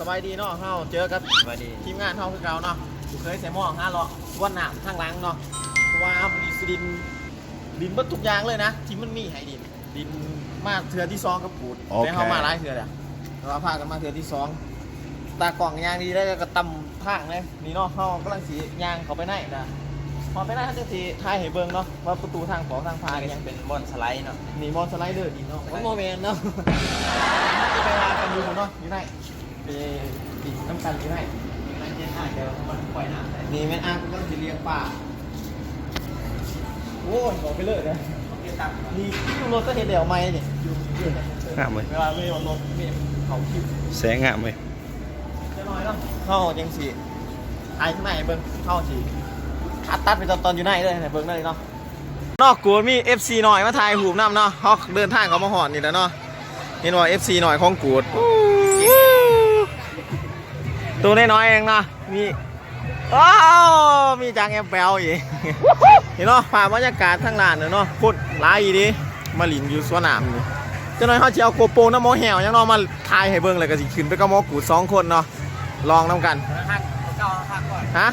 สบายดีเนาะเฮาเจอกับสวัสดีทีมงานเฮาคือเราเนาะเคยใส่หม้อห้าเลาะวันหนามข้างหลังเนาะเพราะว่ามีสดินดินเบิดทุกอย่างเลยนะที่มันมีให้ดิน ดินมาเทือที่สองกับปูดโอเค แต่เฮามาหลายเทือเลยเราพากันมาเทือที่สองตากล่องยางดีได้ก็ตำทางเลยนี่เนาะเฮากำลังสียางเขาไปไหนนะพอไปไหนเขาจะสีทายให้เบิ่งเนาะว่าประตูทางของทางพาพาเนี่ก็ยยังเป็นบอลสไลด์เนาะหนีมอนสไลเดอร์อีกเนาะโมเมนเนาะ จะไปหากันอยู่เนาะอยู่ไหนไปติดน้ำกันอยู่ไหนนั่นเจ๊อะเดี๋ยวมันปล่อยน้ำได้นี่แม่นอาก็ต้องเลี้ยงป่าโอ้ยบอกไปเลยนะเจ๊ตักนี่ที่รถก็เห็นเดี่ยวไม่เนี่ยอยู่อยู่งามเลยเวลาไม่วันรถไม่เขาคิวแสงงามเลยจะน้อยเนาะเข้าจังสีไอ้ข้างในเบิ้งเข้าสีอัดตัดไปตอนตอนอยู่ไหนเลยเนี่ยเบิ้งเลยเนาะนอกกูมี FC หน่อยมาถ่ายหูน้ำเนาะเขาเดินทางเขามาหอนนี่แล้วเนาะเห็นว่า FC หน่อยของกูด ตัวน้อยๆเองเนาะมีว้าวมีจางแอมแปลอีกเห็นเนาะผ่านบรรยากาศทั้งลานเลยเนาะโคตรร้ายอีดีมาหลินอยู่สวนน้ำนี่เจ้าน้อยเขาจะเอาโกโปรน้ำหมอแหวยังเนาะมาถ่ายให้เบิ่งเลยก็สิขึ้นไปกับหมอกูดสองคนเนาะลองน้ำกันหักเก้าหักก่อนฮะ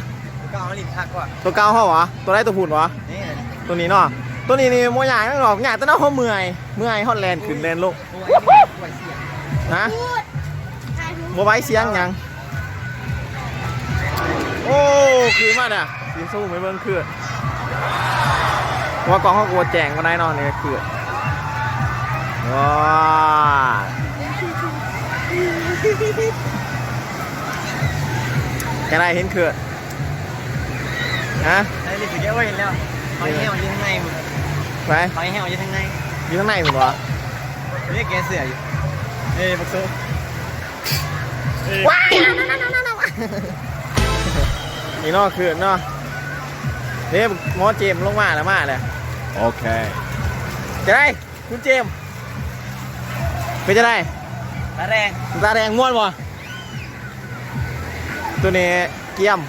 เก้าลิ้นหักก่อนตัวเก้าเขาเหรอตัวไรตัวผุนวะนี่ตัวนี้เนาะตัวนี้นี่โมใหญ่ไม่หรอกใหญ่แต่เนาะเขาเมื่อยเมื่อยฮอตแลนด์ขึ้นแลนด์ลงโอ้ยป่วยเสียงฮะโมไว้เสียงหยัง โอ้คือมากอะสีสู้ไม่เบิ่งคือว่ากองเขากลัวแจงมาได้เนอนเนี่ยคือว้าแกได้เห็นคือฮะไอ้ลิ้นถึงแก้วเห็นแล้วหอยแห้วอยู่ข้างในมึงไปหอยแห้วอยู่ข้างในอยู่ข้างในผมวะนี่แกเสืออยู่เอ้ยบักเซอร์ว้าย นี่เนอกคือเนาะเฮ้ยหมอเจมส์ลงมาแล้วมาเลยโอเค จะได้คุณเจมส์เป็นจะได้ตาแรงตาแดงม่วนบ่ตัวนี้เกียม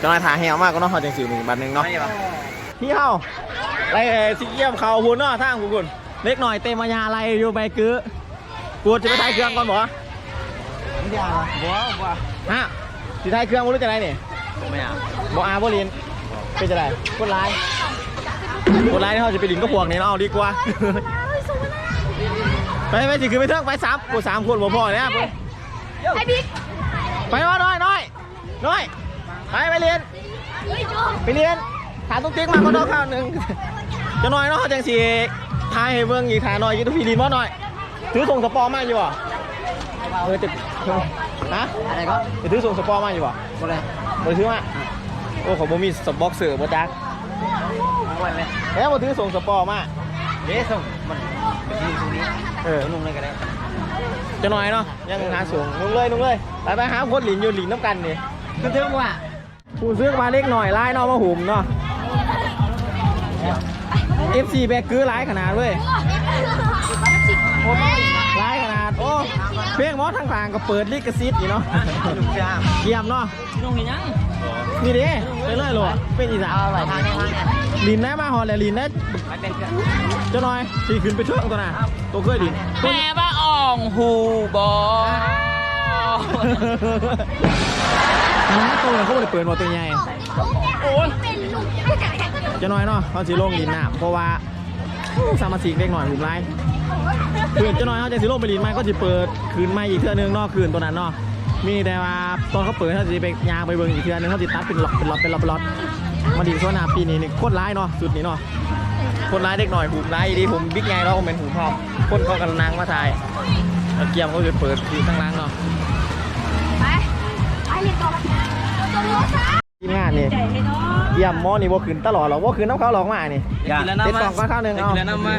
จะนายถาแหวมากก็เนาะเขาจังสิหนึ่งบัตรหนึ่งเนาะไม่ใช่ปะพี่เฮาไรเอ่ยสิเกียมเขาหุ่นเนาะทางหุ่นเล็กหน่อยเต็มมายาอะไรอยู่ไปกื้อกูจะไปถ่ายเครื่องก่อนบ่ไม่ยากบัวบัวฮะ สิถ่ายเครื่องบ่รู้จะไรนี่ไม่เอาบ่อาบ่ลินเป็นจะไรคนร้ายคนร้ายที่เขาจะไปลินก็พวกนี้เนาะเอาดีกว่า ไปไปสิคือไปเถอะไปสามกูสามคนบ่พอเนี่ยไอ้บิ๊กไปว่าน้อยน้อยน้อยไปไปเรียนเฮ้ยโจไปเรียนหาตุ้งติ๊กมาก็ต้องข้าวหนึ่งจะน้อยเนาะจังสีทายให้เบิ่งอีกทายหน่อยอยี่ตุพีรีนบ่หน่อยถือส่งสปอร์มาอยู่บ่เออจะ ฮะอะไรก็จะถือส่งสปอร์มาอยู่บ่บ่เลยบ่ถือมาโอ้ของบ่มีสบ็อกเซอร์บ่จักบ่เลยแล้วบ่ถือส่งสปอร์มาเดี๋ยวส่งมันยืนตรงนี้เออนุ่งเลยก็ได้จะน้อยเนาะยังหาส่งนุ่งเลยนุ่งเลยไปไปหาคนหลินอยู่หลินน้ำกันนี่คือถึงว่าผู้ซื้อมาเล็กหน่อยไล่เนาะมาหุ่มเนาะ FC แบกคือหลายขนาดเว้ย เพลงหมอทางทางก็เปิดลิขสิทธิ์อยู่เนาะลูกจ้างเกียมเนาะนุ่งเห็นยังนี่ดิไปเลยหรอเป็นอีสานเอาไปทางนี้ทางนี้ลินได้มาฮอลแลลินได้ไปเป็นเครื่องเจ้าน้อยที่ขึ้นไปช่วยตัวน่ะตัวเคยลินแม่บ้าอ่องหูบอนะตัวนั้นเขาไม่ได้เปิดมาตัวใหญ่โอ้ยเป็นลูกเจ้าน้อยเนาะเขาสิลงลินน้ำเพราะว่า สามาสีเล็กหน่อยหุ่มไรคือเจ้าน้อยเขาจะสิลไปลินไม้ก็จะเปิดคืนไม้อีกเทื่อนึงนาะคืนตัวนั้นเนาะมีแต่ว่าตอนเขาเปิดเขาจะไปยางไปเบิ่งอีกเทื่อนึงเขาติดตัดเป็นหลอตเป็นหลอตเป็นล็อตเป็นล็อตมาดีโซนาปีนี้นี่โคตรร้ายเนาะสุดนี้เนาะโคนร้ายเด็กหน่อยหูร้ายดีผมบิ๊กไงเราเป็นหูพอบคนเขากำลังนั่งมาถ่ายเกียมเขาจะเปิดคือตั้งร้านเนาะไปไปเรียนต่อตัวรถซะ ทีมงานนี่เกียมหมอนี่บ่ขึ้นตลอดหรอกบ่ขึ้นน้ำเขาหลอกมานี่กินแล้วน้ำเด็ดมากล่องก้อนข้าวหนึ่งเอากินแล้วน้ำมา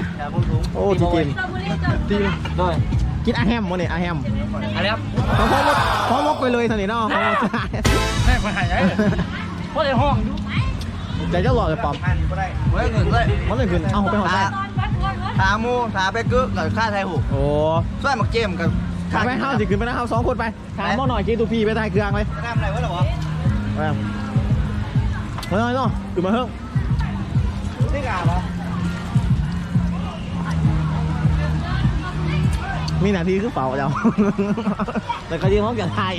โอ้จีจิมตีด้วยกินอาแฮมหมนี่อาแฮมอะไรครับเขาพอมกพอมกไปเลยท่านี่เนาะเขามกแม่คนหายใจเพราะในห้องอยู่แต่เจ้าหลอดจะปลอมเฮ้ยเงินเลยมันเลยขึ้นเอาไปหอดได้ถามูถาไปกึกกับค่าไทยหูโอ้ช่วยมาเกมกับขาไปเฮาสิขึ้นไปนะเฮาสองคนไปถามหมอหน่อยกินตูพีไปถ่ายเครื่องไปทำอะไรวะหรอไป มาหน่อยเนาะขึ้นมาเฮ้งนี่กาเหรอมีหน้าที่คือเป่าเจ้าแต่ก็ยังห้องกับไทย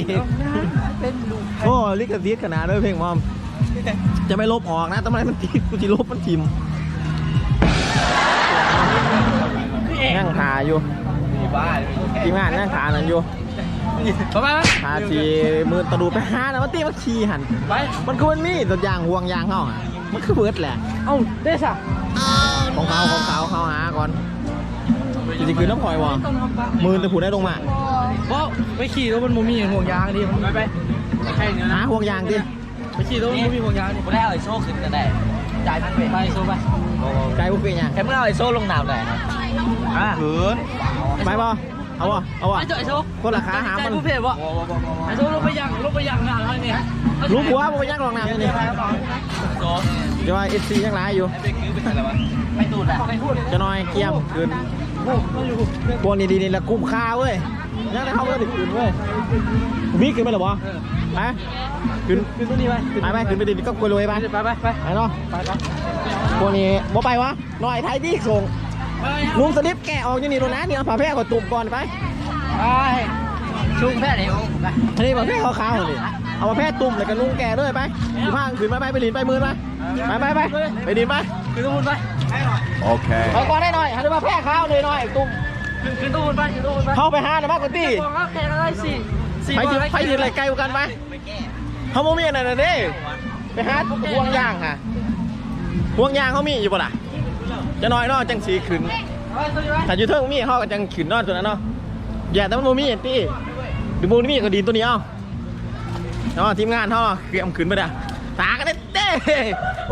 เป็นลูกโอ้ลิขสิทธิ์ขนาดด้วยเพลงมอม จะไม่ลบออกนะทำไมมันติดกูจะลบมันทิมนั่งขาอยู่ทีมงานนั่งขานั่นอยู่ ประมาณขาทีมือตะดูไปหานะมันตีมันขี่หันไปมันคือมันมีตัวยางห่วงยางเข้าอะมันคือเบิร์ดแหละเอ้าได้สะของเขาของเขาเข้าหาก่อนจริงๆคือน้ำพลอยวะมือจะผูดได้ลงมาเพราะไปขี่รถมันบ่มีห่วงยางดิไปไปใช่เนื้อหาห่วงยางดิไปขี่รถมันบ่มีห่วงยางดิกูได้เอาไอโซ่ขึ้นกันได้จ่ายพันเป็นไปโซไปไกลบุฟเฟ่ยังแค่เมื่อเอาไอโซ่ลงน้ำหน่อยครับอะขืนไปบ่ เอาบ่เอาบ่ไปเจอไอโซคนละขาหาใจมันผู้เพจวะไอโซลงไปยังลงไปยังงานอะไรเนี่ยรู้ผัวบ่ไปยักหรอกน้ำนี่โซ่เดี๋ยวว่าเอฟซียังร้ายอยู่ไอ้เบรกคือเป็นอะไรวะไม่ตูดอะจะน้อยเกียมคืนพวกนี้ดีนี่ละกุ้มค่าเว้ยยังได้เข้าเว้ยคืนเว้ยมีขึ้นไปหรอบ่ไปขึ้นขึ้นตัวนี้ไปไปไปขึ้นไปดิก็กลัวรวยไปไปไปไปไปเนาะไปไปพวกนี้บ่ไปวะหน่อยไทยที่ส่งไป ลุงสลิปแกะออกอยู่นี่ตรงนั้นนี่เอาผ้าแพร่กดตุ่มก่อนไปไปชุ่มแค่ไหนโอ้ไปอันนี้ผ้าแพร่ขาวๆเลยเอาผ้าแพร่ตุ่มแล้วก็ลุงแกะด้วยไปอยู่ข้างขึ้นไปไปไปลินไปมือไปไปไปไปไปดินไปขึ้นตัวบนไป Okay. เอาก่อนได้หน่อยหันมาแพร่ขาวเลยหน่อยตุ่มขึ้นขึ้นตัวบนไปขึ้นตัวบนไปเข้าไปห้านะมากกว่าตี้บอกว่าแข่งอะไรสี่สี่ไปยืนไปยืนอะไรไกลกว่ากันไปเขาโมมีอะไรนะเด้ไปหาห่วงยางค่ะห่วงยางเขามีอยู่ปะล่ะ จะน้อยเนาะจังสีขึ้นถ้าอยู่เทิงมีเขาก็จังขึ้นเนอนตัวนั้นเนาะอย่าแต่มันโมมีเห็นตี้ดูโมมีก็ดีตัวนี้เอาเนาะทีมงานเขาเตรียมขึ้นไปด่ะตากันได้เต้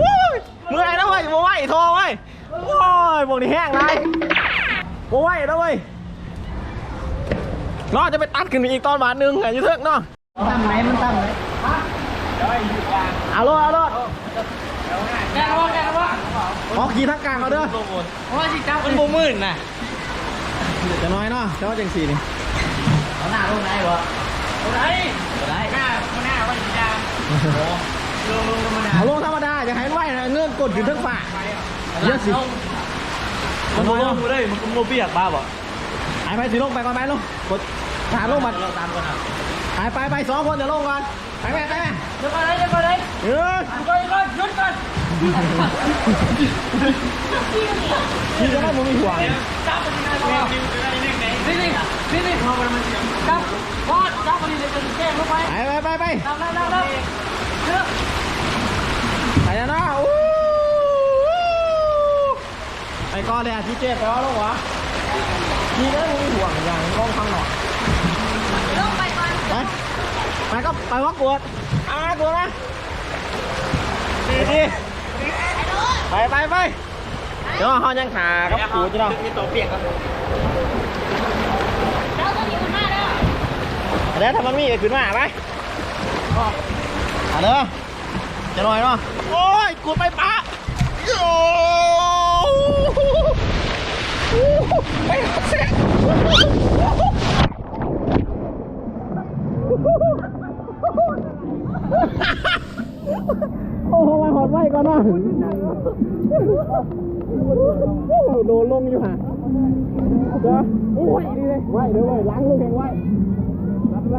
วู้ยเมื่อยแล้วเว้ยโมไหวโทรเว้ยโอ้ยพวกนี้แห้งไรโมไหวแล้วเว้ยเราจะไปตัดขึ้นไปอีกตอนบาทหนึงไงยูเทิร์กเนาะตั้งไหนมันตั้งไหนเอาโลดเอาโลด แข่งว่าแข่งว่า ออกขี่ทั้งกลางเอาเด้อเพราะว่าสิจ้ามันบูมื่นน่ะจะน้อยเนาะเจ้าจังสีนี่เอาหน้าลงไหนวะไหนได้หน้าหน้าว่าสิจ้าลงลงธรรมดาเอาลงธรรมดาอย่าให้มันไหวนะเงื่อนกดขึ้นทั้งฝ่าเยอะสิมันลงเลยมันโมเบียกบ้าบ่ไอ้ไปสิลงไปก่อนไปลงกดฐานลงมาเราตามกันอะไปไปไปสองคนเดี๋ยวลงก่อนไปไปไปไปเดี๋ยวก่อนเลยเดี๋ยวก่อนเลยเออหยุดก่อนหยุดก่อนหยุดก่อน นี่จะได้มึงมีห่วงจับมันยังไงบ่นี่นี่นี่นี่จับวอดจับมันนี่เลยจะแก้ลงไปไปไปไปไปจับแล้วแล้วแล้วเชื่อไปแล้วนาะอู้ไปก่อนเลยอะที่เจ็บไปเอาลงวะทีนี้มึงมีห่วงอย่างลองฟังหน่อยลงไปก่อนไปไปก็ไปวัดกวดอ่ากวดนะดีดี ไปไปไปเดี๋ยวเขายังขาครับปูจีเนาะมีตัวเปียกครับแล้วตัวนี้มันมาแล้วแล้วถ้ามันมีขึ้นมาไปเอาเด้อจะหน่อยเนาะโอ้ยกูไปปะโอ้ไปเสียโอ้โหมาหอดไว้ก่อนนะ โดนลงอยู่ห่ะเด้อโอ้ยดีเลยไหวเด้อไหวล้างลงแข่งไหวรับไป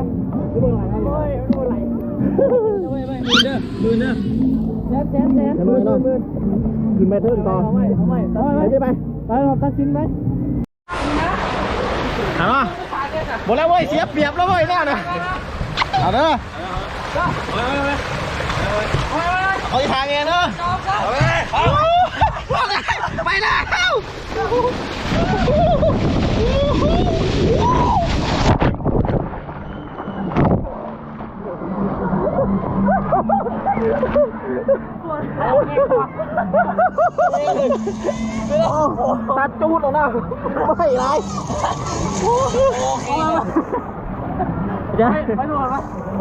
ดูเบอร์ไหลโอ้ยดูเบอร์ไหลดูเด้อดูเด้อแซ่บแซ่บแซ่บจะเลยเนาะขึ้นไปเทิร์นต่อเอาไว้เอาไว้ไปไปไปไปเราตัดสินไปเอาเนาะหมดแล้วเว้ยเสียเปรียบแล้วเว้ยแน่นะเอาเด้อเอาอีกทางเองเด้อไปแล้ว ตัดจูดออกนะไม่ไรเดี๋ยวไปตรวจไป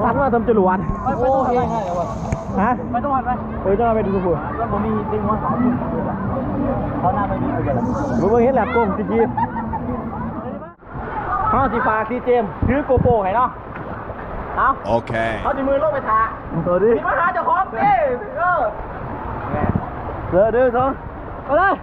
ตัดมาทำจรวดไปไปตรวจไปฮะไปตรวจไปเฮ้ยจะมาไปดูสุดแล้วผมมีติ้งว่าสองคน เขาหน้าไปนี่ไปกันมึงเห็นแหลกกลมจริงๆเขาสิฝากที่เจมส์ถือโกโปรให้เนาะเอา Okay. เขาจะมือลงไปทาตัวดิมาหาเจ้าของดิเออเด้อเด้อสองไปเลย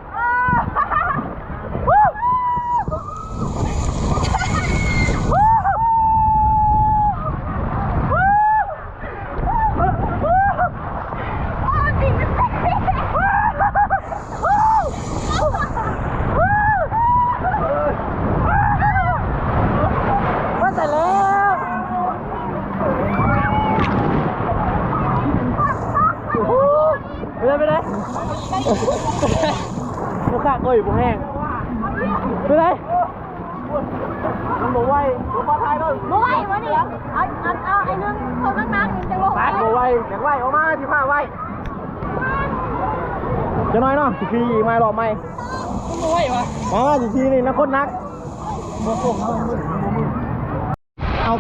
บุคากเอ้ยบุแห้งไปไหนมันบอกไว้บุปลาไทยด้วยบ่ไหววะนี่เอาเอาเอาไอ้นึงเขานักนักๆจังหวะบอกไวอยากไวออกมาที่ผ้าไวจะน้อยเนาะสิขี่อีกไหมรอไม่บ่ไหววะอ๋อสิขี่นี่นักคนนักเอา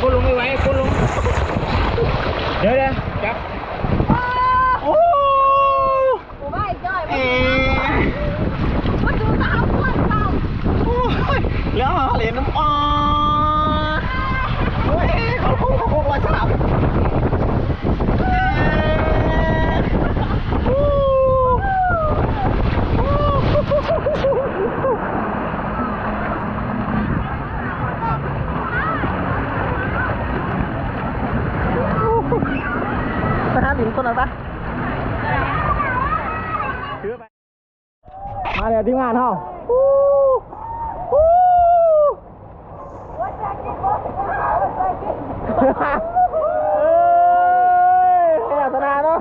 คนลงไม่ไหวคนลงเดี๋ยวเดี๋ยวจับโอ้ บ่ไหวจ้อย เอ๊ มาดูสาวคนเก่า โอ้ยแล้วเหรียญน้ำอ้อโอ้ยเขาคงเขาคงว่าสามโอ้ไปหาหลินต้นอะไรปะถือไป มาเดี๋ยวทีมงานเฮาฮู้ฮู้เอ้ยขยับสนาเนาะ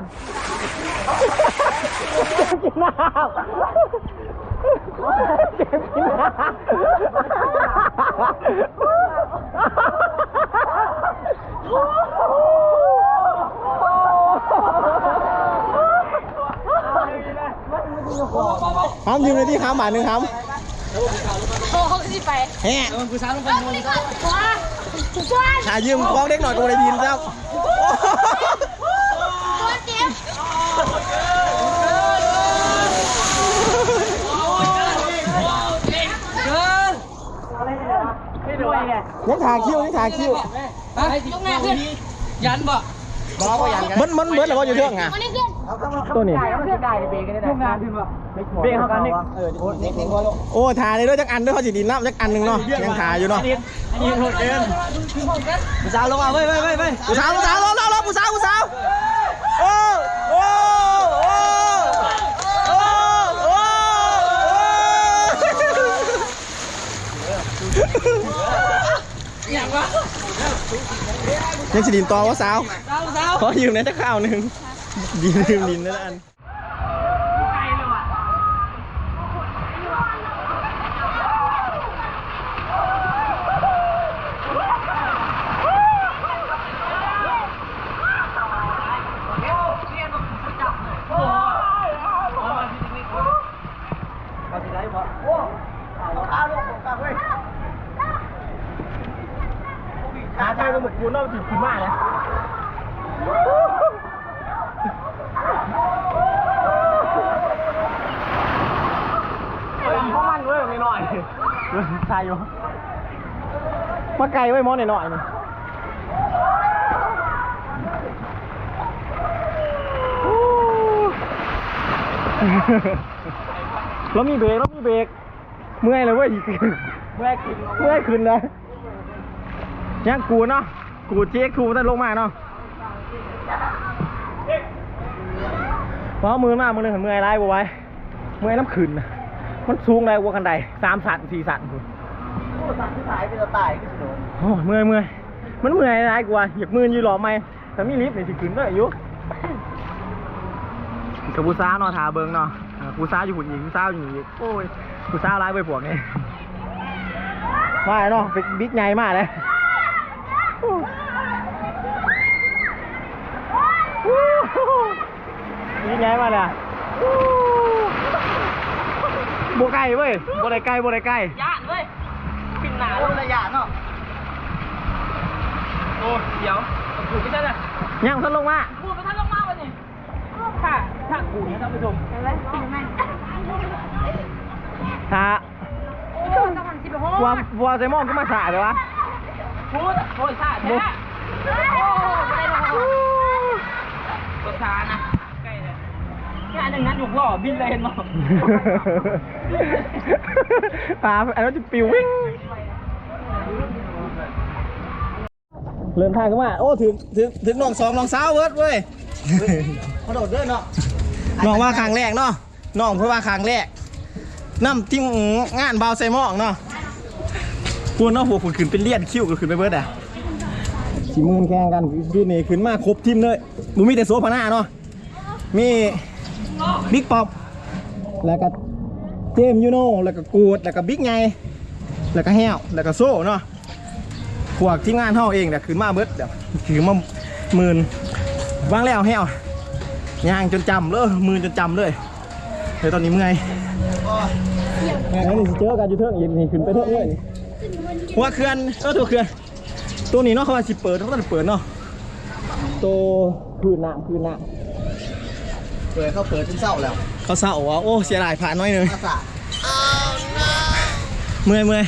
กินน้ำกินน้ำหอมยืมเลยที่ค้ามบาทหนึ่งครับโอ้เขาสิไปแฮ่มันกูสาวลงไปเอาคนนี้ก่อนว้าว้าหายืมกองเด็กหน่อยก็ไม่ได้ยินครับ ตัวเจ็บ ยังถ่ายคิวยังถ่ายคิวยกหน้าขึ้นยันบ่มันมันเบิร์ดแล้วว่าอยู่เรื่องไงวันนี้ขึ้นตัวนี้ยกหน้าขึ้นบ่เบรกเขากันนี่โอ้ถ่ายเลยด้วยจักอันด้วยเขาจีดินน้ำจักอันหนึ่งเนาะยังถ่ายอยู่เนาะอันนี้โหดเกินกูสาวลงมาเว้ยเว้ยเว้ยเว้ยผู้สาวผู้สาวรอรอรอผู้สาวผู้สาวโอ้โอ้โอ้โอ้โอ้ ยังสิดินต่อว่าสาว สาวสาวขอยืมหนะจะข้าวหนึ่งดีลืมดินนั่นอัน หาทางสมุกคู นอกจีบคุณมากเลยเพราะมันเว้ยไม่หน่อยใช่อยู่มาไกลไว้มอหน่อยหน่อยนึงแล้วมีเบรกแล้วมีเบรกเมื่อยเลยเว้ยเมื่อยขึ้นเมื่อยขึ้นเลยยังกูเนาะ กูเจ๊กูตั้งลงมาเนาะเพราะมือมากมือหนึ่งเห็นมือไอ้ไรบ่ไว้มือไอ้น้ำขืนนะมันสูงไรวัวกันใดสามสันสี่สันกูสั่งที่สายเป็นตายก็สิโดนโอ้ยเมื่อยเมื่อยมันเมื่อยไรกวะเหยียบมือยู่หรอไหมแต่มีลิฟต์นี่สิขืนได้อยู่กับผู้สาวเนาะทาเบิงเนาะอ่าผู้สาวอยู่หุ่นหญิงผู้สาวอยู่หญิงโอ้ยผู้สาวร้ายไปพวกนี้มาเนาะบิ๊กใหญ่มากเลย ยิงไงมาเนี่ยบัวไก่เว้ยบัวไดไก่บัวไดไก่ย่านเว้ยปิ่นหนาโอ้ระยะเนาะโอ้เดี๋ยวกูไม่ใช่เลยยังท่านลงมากูไปท่านลงมาวันนี้ค่ะถ้ากูเนี่ยท่านผู้ชมเห็นไหมเห็นไหมถ้าโอ้ต้องหันสิไปโหบัวบัวไซมอนก็มาสาเลยวะพูดโอ้ยซ่าแท้โอ้ไม่ได้ลง ตัวซ่านะ ใกล้เลยงานอย่างนั้นถูกล่อบินเลยเห็นมั้งปลาอันนั้นจะปิววิ่ง เริ่มทางขึ้นมา โอ้ ถึง ถึง ถึงน้องสองน้องสาวเวิร์ดเว้ยกระโดดเด้อเนาะน้องว่าครั้งแรกเนาะ น้องเพื่อว่าครั้งแรกน้ำติ้งงานเบาใส่หม้องเนาะพูดเนาะหัวขุนขึ้นเป็นเลียดคิ้วก็ขึ้นไปเบิดอะสีมือแข่งกันคือนี่ขึ้นมาครบทีมเลย บุมีแต่โซพาหน้าเนาะมีบิ๊กป๊อปแล้วก็เจมยูโน่แล้วก็กูดแล้วก็บิ๊กไงแล้วก็แฮวแล้วก็โซ่เนาะพวกทีมงานเฮาเองเนี่ยคือมาเบิดเดี๋ยวคือมาหมื่นว่างแล้วแฮวย่างจนจำเลยมือจนจำเลยเดี๋ยวตอนนี้เมื่อยแล้นี่เจอกันอยู่เทิงอีกนี่ขึ้นไปเทิงเลยหัวเขื่อนเออตัวเขื่อนตัวนี้เนาะเขาว่าสิเปิดเขาจะเปิดเนาะตัว พื้นน้ำพื้นน้ำเปิดเขาเปิดจนเศร้าแล้วเขาเศร้าว่ะโอ้เสียดายผ่านน้อยหนึงภาษาเมื่อยเมื่อย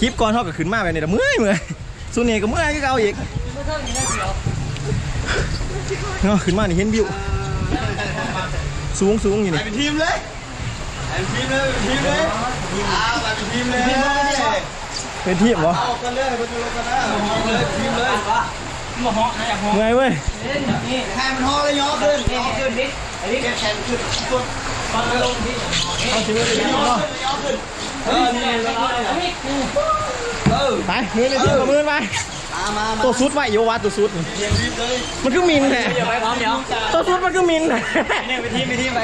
คลิปก่อนเท่ากับขึ้นมาแบบนี้แต่เมื่อยเมื่อยสุนีก็เมื่อยก็เอาอีกเนาะขึ้นมานี่เห็นวิวสูงสูงอยู่นี่ เป็นทีมเลยเป็นทีมเลยเป็นทีมเลยอ้าวเป็นทีมเลยเป็นทีมเหรอ เอากันเลยมาดูกันนะทีมเลยทีมเลย มาเหาะนะอยากเหาะเมื่อยเว้ยให้มันห่อเลยย่อขึ้นย่อขึ้นนิดอันนี้แขนขึ้นสุดมาลงที่เอาชีวิตไปดีเนาะย่อขึ้นเออนี่แล้วก็นี่เออไปมือเป็นทีมกับมือไปมามามาตัวซุดไว้โยวะตัวซุดนี่เทียมทีมเลยมันคือมินแท้อย่าไปพร้อมเดี๋ยวตัวซุดมันคือมินแท้นี่ไปทีมไปทีมไป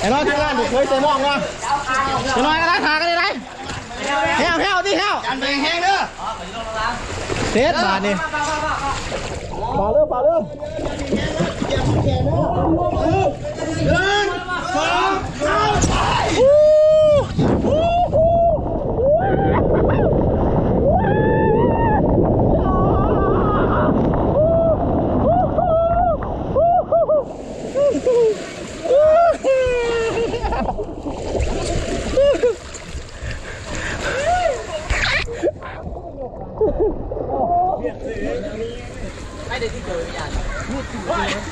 ไอ้น้อยที่งานถูกเคยใส่หมองเนาะไอ้น้อยก็ได้ขาก็ได้ไรแห้วแห้วที่แห้วกันแบงแห้งเด้อ เทสบาทนี่บาเริ่มบาเริ่ม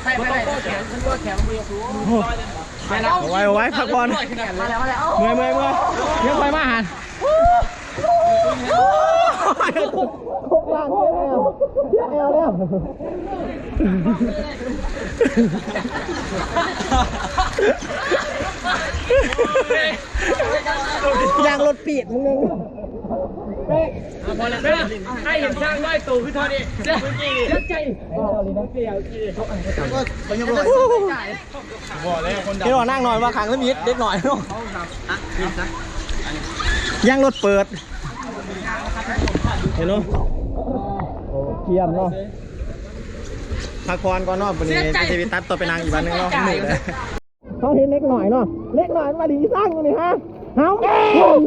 ไปไปไปแขนฉันว่าแขนมือสูง เอาไว้เอาไว้พักบอล มาแล้วมาแล้ว เมื่อยเมื่อยเมื่อยเลี้ยงไปมาหันโคกล่างเทียบแอล เทียบแอลแล้วยางรถปีดมึงนึงพอแล้วเด้อให้เห็นช่างร้อยตู่คือเท่านี้เด้อเด้อใจก็ไปยังบ่อยเดี๋ยวนั่งหน่อยว่าขังสมิธเด็กหน่อยเนาะยางรถเปิดเห็นเนาะโอ้ เทียมเนาะพักผ่อนก่อนเนาะวันนี้จะชีวิตตัดต่อไปนางอีกวันหนึงเนาะเหนื่อยเลยเขาเห็นเล็กหน่อยเนาะเล็กหน่อยมาดีสร้างอยู่นี่ฮะเฮา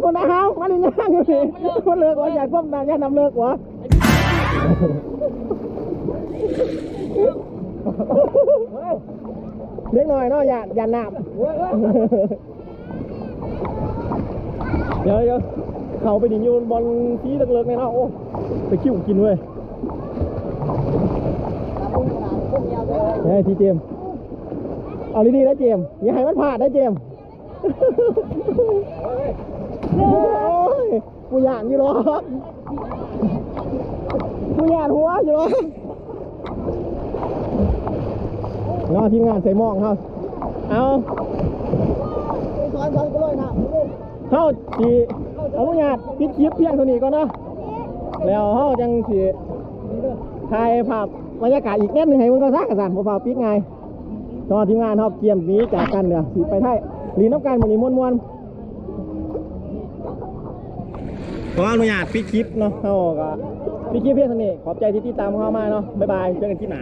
คนนะเฮามาดีย่างอยู่นี่คนเลิกว่าอยากก้มตาอยากนำเลิกวะเล็กหน่อยเนาะอย่าอย่าหนามเดี๋ยวเดี๋ยวเขาไปดิงอยูนบอลซีเลิกๆเนี่ยเนาะโอ้ไปคิ้วกินเว้ย เฮ้ยทีเจมเอาดีๆนะเจมอย่าให้มันพลาดนะเจมโอ้ยกูอยากอยู่หรอกกูอยากหัวอยู่หรอกเนาะทีมงานใส่หมองเขาเอาสอนสอนก็เลยนะเข้าสีเอาผู้หยาดปิดคลิปเพียงเท่านี้ก่อนเนาะแล้วเฮาจังสิถ่ายภาพ บรรยากาศอีกแน่หนึ่งให้มึงก็ซักกันสั่นบ่ฟ้าปิดไงตอนทีมงานเราเกียมนี้จากกันเด้อสิไปไทยลีน้ำกันมื้อนี้ม่วนๆขออนุญาตปิดคลิปเนาะเฮาก็ปิดคลิปเพียงเท่านี้ขอบใจที่ติดตามเฮามาเนาะบ๊ายบายเจอกันที่หนา